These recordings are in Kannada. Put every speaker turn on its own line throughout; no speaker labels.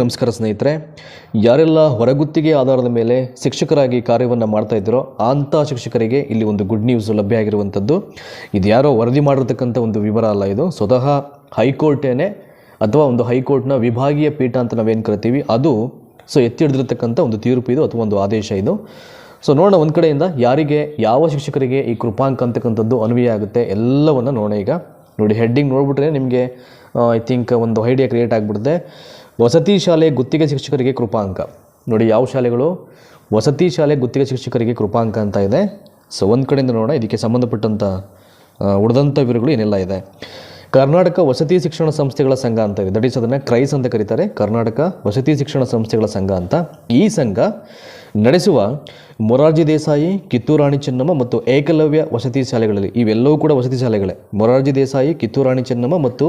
ನಮಸ್ಕಾರ ಸ್ನೇಹಿತರೆ. ಯಾರೆಲ್ಲ ಹೊರಗುತ್ತಿಗೆ ಆಧಾರದ ಮೇಲೆ ಶಿಕ್ಷಕರಾಗಿ ಕಾರ್ಯವನ್ನು ಮಾಡ್ತಾ ಇದ್ದೀರೋ ಅಂಥ ಶಿಕ್ಷಕರಿಗೆ ಇಲ್ಲಿ ಒಂದು ಗುಡ್ ನ್ಯೂಸ್ ಲಭ್ಯ ಆಗಿರುವಂಥದ್ದು. ಇದು ಯಾರೋ ವರದಿ ಮಾಡಿರ್ತಕ್ಕಂಥ ಒಂದು ವಿವರ ಅಲ್ಲ ಇದು. ಸ್ವತಃ ಹೈಕೋರ್ಟೇನೆ ಅಥವಾ ಒಂದು ಹೈಕೋರ್ಟ್ನ ವಿಭಾಗೀಯ ಪೀಠ ಅಂತ ನಾವೇನು ಕರಿತೀವಿ, ಅದು ಸೊ ಎತ್ತಿ ಹಿಡಿದಿರ್ತಕ್ಕಂಥ ಒಂದು ತೀರ್ಪು ಇದು ಅಥವಾ ಒಂದು ಆದೇಶ ಇದು. ಸೊ ನೋಡೋಣ ಒಂದು ಕಡೆಯಿಂದ ಯಾರಿಗೆ, ಯಾವ ಶಿಕ್ಷಕರಿಗೆ ಈ ಕೃಪಾಂಕ ಅಂತಕ್ಕಂಥದ್ದು ಅನ್ವಯ ಆಗುತ್ತೆ ಎಲ್ಲವನ್ನು ನೋಡೋಣ ಈಗ. ನೋಡಿ ಹೆಡ್ಡಿಂಗ್ ನೋಡಿಬಿಟ್ರೆ ನಿಮಗೆ ಐ ಥಿಂಕ್ ಒಂದು ಐಡಿಯಾ ಕ್ರಿಯೇಟ್ ಆಗಿಬಿಡುತ್ತೆ. ವಸತಿ ಶಾಲೆ ಗುತ್ತಿಗೆ ಶಿಕ್ಷಕರಿಗೆ ಕೃಪಾಂಕ. ನೋಡಿ ಯಾವ ಶಾಲೆಗಳು? ವಸತಿ ಶಾಲೆ ಗುತ್ತಿಗೆ ಶಿಕ್ಷಕರಿಗೆ ಕೃಪಾಂಕ ಅಂತ ಇದೆ. ಸೊ ಒಂದು ಕಡೆಯಿಂದ ನೋಡೋಣ. ಇದಕ್ಕೆ ಸಂಬಂಧಪಟ್ಟಂಥ ಉಳಿದಂಥ ವಿವರಗಳು ಏನೆಲ್ಲ ಇದೆ. ಕರ್ನಾಟಕ ವಸತಿ ಶಿಕ್ಷಣ ಸಂಸ್ಥೆಗಳ ಸಂಘ ಅಂತ ಇದೆ. ದಟ್ ಈಸ್ ಅದನ್ನು ಕ್ರೈಸ್ ಅಂತ ಕರೀತಾರೆ. ಕರ್ನಾಟಕ ವಸತಿ ಶಿಕ್ಷಣ ಸಂಸ್ಥೆಗಳ ಸಂಘ ಅಂತ. ಈ ಸಂಘ ನಡೆಸುವ ಮೊರಾರ್ಜಿ ದೇಸಾಯಿ, ಕಿತ್ತೂರಾಣಿ ಚೆನ್ನಮ್ಮ ಮತ್ತು ಏಕಲವ್ಯ ವಸತಿ ಶಾಲೆಗಳಲ್ಲಿ ಇವೆಲ್ಲವೂ ಕೂಡ ವಸತಿ ಶಾಲೆಗಳೇ. ಮೊರಾರ್ಜಿ ದೇಸಾಯಿ, ಕಿತ್ತೂರಾಣಿ ಚೆನ್ನಮ್ಮ ಮತ್ತು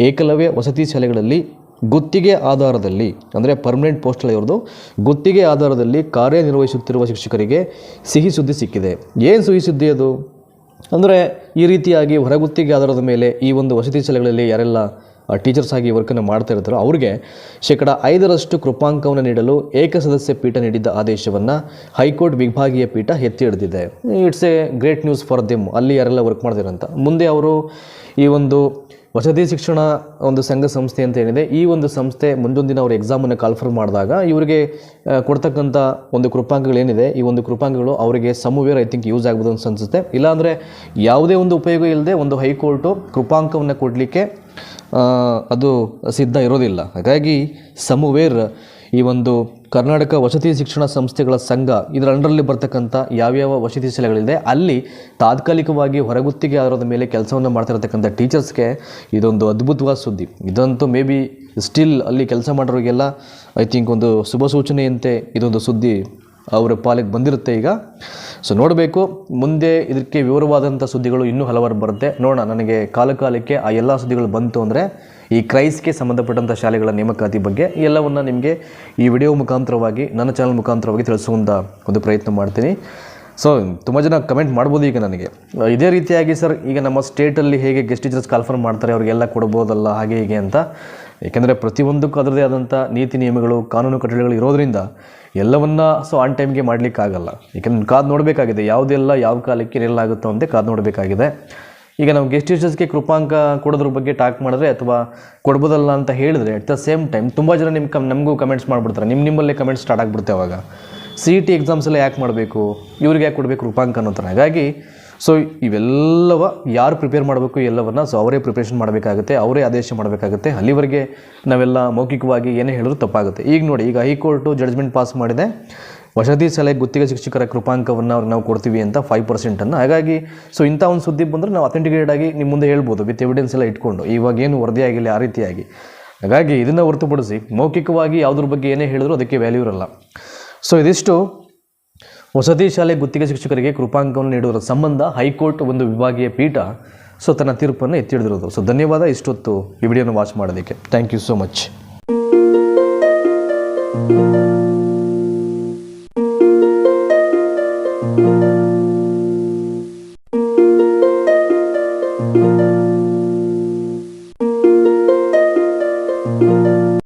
ಏಕಲವ್ಯ ವಸತಿ ಶಾಲೆಗಳಲ್ಲಿ ಗುತ್ತಿಗೆ ಆಧಾರದಲ್ಲಿ, ಅಂದರೆ ಪರ್ಮನೆಂಟ್ ಪೋಸ್ಟಲ್ ಇವ್ರದ್ದು ಗುತ್ತಿಗೆ ಆಧಾರದಲ್ಲಿ ಕಾರ್ಯನಿರ್ವಹಿಸುತ್ತಿರುವ ಶಿಕ್ಷಕರಿಗೆ ಸಿಹಿ ಸುದ್ದಿ ಸಿಕ್ಕಿದೆ. ಏನು ಸಿಹಿ ಸುದ್ದಿ ಅದು? ಅಂದರೆ ಈ ರೀತಿಯಾಗಿ ಹೊರಗುತ್ತಿಗೆ ಆಧಾರದ ಮೇಲೆ ಈ ಒಂದು ವಸತಿ ಶಾಲೆಗಳಲ್ಲಿ ಯಾರೆಲ್ಲ ಟೀಚರ್ಸ್ ಆಗಿ ವರ್ಕನ್ನು ಮಾಡ್ತಾ ಇರ್ತಾರೋ ಅವ್ರಿಗೆ ಶೇಕಡ ಐದರಷ್ಟು ಕೃಪಾಂಕವನ್ನು ನೀಡಲು ಏಕಸದಸ್ಯ ಪೀಠ ನೀಡಿದ್ದ ಆದೇಶವನ್ನು ಹೈಕೋರ್ಟ್ ವಿಭಾಗೀಯ ಪೀಠ ಎತ್ತಿ ಹಿಡಿದಿದೆ. It's a great news for them ಅಲ್ಲಿ ಯಾರೆಲ್ಲ ವರ್ಕ್ ಮಾಡ್ತಿರಂತ ಮುಂದೆ ಅವರು ಈ ಒಂದು ವಸತಿ ಶಿಕ್ಷಣ ಒಂದು ಸಂಘ ಸಂಸ್ಥೆ ಅಂತ ಏನಿದೆ, ಈ ಒಂದು ಸಂಸ್ಥೆ ಮುಂದೊಂದಿನ ಅವರು ಎಕ್ಸಾಮನ್ನು ಕಾಲ್ಫರ್ ಮಾಡಿದಾಗ ಇವರಿಗೆ ಕೊಡ್ತಕ್ಕಂಥ ಒಂದು ಕೃಪಾಂಕಗಳೇನಿದೆ ಈ ಒಂದು ಕೃಪಾಂಕಗಳು ಅವರಿಗೆ ಸಮವೇರ್ ಐ ಥಿಂಕ್ ಯೂಸ್ ಆಗ್ಬೋದು ಅಂತ ಅನಿಸುತ್ತೆ. ಇಲ್ಲಾಂದರೆ ಯಾವುದೇ ಒಂದು ಉಪಯೋಗ ಇಲ್ಲದೆ ಒಂದು ಹೈಕೋರ್ಟು ಕೃಪಾಂಕವನ್ನು ಕೊಡಲಿಕ್ಕೆ ಅದು ಸಿದ್ಧ ಇರೋದಿಲ್ಲ. ಹಾಗಾಗಿ ಸಮವೇರ್ ಈ ಒಂದು ಕರ್ನಾಟಕ ವಸತಿ ಶಿಕ್ಷಣ ಸಂಸ್ಥೆಗಳ ಸಂಘ ಇದರ ಅಂಡರಲ್ಲಿ ಬರ್ತಕ್ಕಂಥ ಯಾವ್ಯಾವ ವಸತಿ ಶಾಲೆಗಳಿದೆ, ಅಲ್ಲಿ ತಾತ್ಕಾಲಿಕವಾಗಿ ಹೊರಗುತ್ತಿಗೆ ಆಧಾರದ ಮೇಲೆ ಕೆಲಸವನ್ನು ಮಾಡ್ತಿರತಕ್ಕಂಥ ಟೀಚರ್ಸ್ಗೆ ಇದೊಂದು ಅದ್ಭುತವಾದ ಸುದ್ದಿ. ಇದಂತೂ ಮೇ ಬಿ ಸ್ಟಿಲ್ ಅಲ್ಲಿ ಕೆಲಸ ಮಾಡೋರಿಗೆಲ್ಲ ಐ ಥಿಂಕ್ ಒಂದು ಶುಭ ಸೂಚನೆಯಂತೆ ಇದೊಂದು ಸುದ್ದಿ ಅವರ ಪಾಲಿಗೆ ಬಂದಿರುತ್ತೆ ಈಗ. ಸೊ ನೋಡಬೇಕು. ಮುಂದೆ ಇದಕ್ಕೆ ವಿವರವಾದಂಥ ಸುದ್ದಿಗಳು ಇನ್ನೂ ಹಲವಾರು ಬರುತ್ತೆ. ನೋಡೋಣ, ನನಗೆ ಕಾಲ ಕಾಲಕ್ಕೆ ಆ ಎಲ್ಲ ಸುದ್ದಿಗಳು ಬಂತು ಅಂದರೆ ಈ ಕ್ರೈಸ್ಗೆ ಸಂಬಂಧಪಟ್ಟಂಥ ಶಾಲೆಗಳ ನೇಮಕಾತಿ ಬಗ್ಗೆ ಎಲ್ಲವನ್ನು ನಿಮಗೆ ಈ ವಿಡಿಯೋ ಮುಖಾಂತರವಾಗಿ, ನನ್ನ ಚಾನಲ್ ಮುಖಾಂತರವಾಗಿ ತಿಳಿಸುವಂಥ ಒಂದು ಪ್ರಯತ್ನ ಮಾಡ್ತೀನಿ. ಸೊ ತುಂಬ ಜನ ಕಮೆಂಟ್ ಮಾಡ್ಬೋದು ಈಗ ನನಗೆ. ಇದೇ ರೀತಿಯಾಗಿ ಸರ್, ಈಗ ನಮ್ಮ ಸ್ಟೇಟಲ್ಲಿ ಹೇಗೆ ಗೆಸ್ಟ್ ಟೀಚರ್ಸ್ ಕಾಲ್ಫರ್ ಮಾಡ್ತಾರೆ, ಅವರಿಗೆಲ್ಲ ಕೊಡ್ಬೋದಲ್ಲ, ಹಾಗೆ ಹೀಗೆ ಅಂತ. ಏಕೆಂದರೆ ಪ್ರತಿಯೊಂದಕ್ಕೂ ಅದರದೇ ಆದಂಥ ನೀತಿ ನಿಯಮಗಳು, ಕಾನೂನು ಕಟ್ಟಳೆಗಳು ಇರೋದರಿಂದ ಎಲ್ಲವನ್ನ ಸೊ ಆನ್ ಟೈಮ್ಗೆ ಮಾಡಲಿಕ್ಕಾಗಲ್ಲ. ಏಕೆಂದರೆ ಕಾದು ನೋಡಬೇಕಾಗಿದೆ ಯಾವುದೆಲ್ಲ ಯಾವ ಕಾಲಕ್ಕೆ ಏನೆಲ್ಲಾಗುತ್ತೋ ಅಂತ ಕಾದು ನೋಡಬೇಕಾಗಿದೆ. ಈಗ ನಾವು ಗೆಸ್ಟ್ ಟೀಚರ್ಸ್ಗೆ ಕೃಪಾಂಕ ಕೊಡೋದ್ರ ಬಗ್ಗೆ ಟಾಕ್ ಮಾಡಿದ್ರೆ ಅಥವಾ ಕೊಡ್ಬೋದಲ್ಲ ಅಂತ ಹೇಳಿದ್ರೆ ಅಟ್ ದ ಸೇಮ್ ಟೈಮ್ ತುಂಬ ಜನ ನಿಮ್ಮ ಕಮ್, ನಮಗೂ ಕಮೆಂಟ್ಸ್ ಮಾಡಿಬಿಡ್ತಾರೆ. ನಿಮ್ಮ ನಿಮ್ಮಲ್ಲೇ ಕಮೆಂಟ್ಸ್ ಸ್ಟಾರ್ಟ್ ಆಗಿಬಿಡುತ್ತೆ ಅವಾಗ. ಸಿ ಇ ಟಿ ಎಕ್ಸಾಮ್ಸ್ ಎಲ್ಲ ಯಾಕೆ ಮಾಡಬೇಕು? ಇವ್ರಿಗೆ ಯಾಕೆ ಕೊಡಬೇಕು ಕೃಪಾಂಕ ಅನ್ನೋ ಥರ. ಹಾಗಾಗಿ ಸೊ ಇವೆಲ್ಲವ ಯಾರು ಪ್ರಿಪೇರ್ ಮಾಡಬೇಕು, ಎಲ್ಲವನ್ನ ಸೊ ಅವರೇ ಪ್ರಿಪ್ರೇಷನ್ ಮಾಡಬೇಕಾಗುತ್ತೆ, ಅವರೇ ಆದೇಶ ಮಾಡಬೇಕಾಗುತ್ತೆ. ಅಲ್ಲಿವರೆಗೆ ನಾವೆಲ್ಲ ಮೌಖಿಕವಾಗಿ ಏನೇ ಹೇಳಿದ್ರು ತಪ್ಪಾಗುತ್ತೆ. ಈಗ ನೋಡಿ, ಈಗ ಹೈಕೋರ್ಟು ಜಡ್ಜ್ಮೆಂಟ್ ಪಾಸ್ ಮಾಡಿದೆ. ವಸತಿ ಸಲಹೆ ಗುತ್ತಿಗೆ ಶಿಕ್ಷಕರ ಕೃಪಾಂಕವನ್ನು ಅವ್ರಿಗೆ ನಾವು ಕೊಡ್ತೀವಿ ಅಂತ ಫೈವ್ ಪರ್ಸೆಂಟನ್ನು ಹಾಗಾಗಿ ಸೊ ಇಂಥ ಒಂದು ಸುದ್ದಿ ಬಂದರೆ ನಾವು ಅಥೆಂಟಿಕೇಟ್ ಆಗಿ ನಿಮ್ಮ ಮುಂದೆ ಹೇಳ್ಬೋದು ವಿತ್ ಎವಿಡೆನ್ಸ್ ಎಲ್ಲ ಇಟ್ಕೊಂಡು. ಇವಾಗ ಏನು ವರದಿ ಆಗಿಲ್ಲ, ಆ ರೀತಿಯಾಗಿ. ಹಾಗಾಗಿ ಇದನ್ನು ಹೊರತುಪಡಿಸಿ ಮೌಖಿಕವಾಗಿ ಯಾವುದ್ರ ಬಗ್ಗೆ ಏನೇ ಹೇಳಿದ್ರು ಅದಕ್ಕೆ ವ್ಯಾಲ್ಯೂ ಇರಲ್ಲ. ಸೊ ಇದಿಷ್ಟು. ವಸತಿ ಶಾಲೆ ಗುತ್ತಿಗೆ ಶಿಕ್ಷಕರಿಗೆ ಕೃಪಾಂಕವನ್ನು ನೀಡುವ ಸಂಬಂಧ ಹೈಕೋರ್ಟ್ ಒಂದು ವಿಭಾಗೀಯ ಪೀಠ ಸೊ ತನ್ನ ತೀರ್ಪನ್ನು ಎತ್ತಿಡಿದಿರೋದು ಸೊ ಧನ್ಯವಾದ. ಇಷ್ಟೊತ್ತು ಈ ವಿಡಿಯೋನ ವಾಚ್ ಮಾಡೋದಕ್ಕೆ. Thank you so much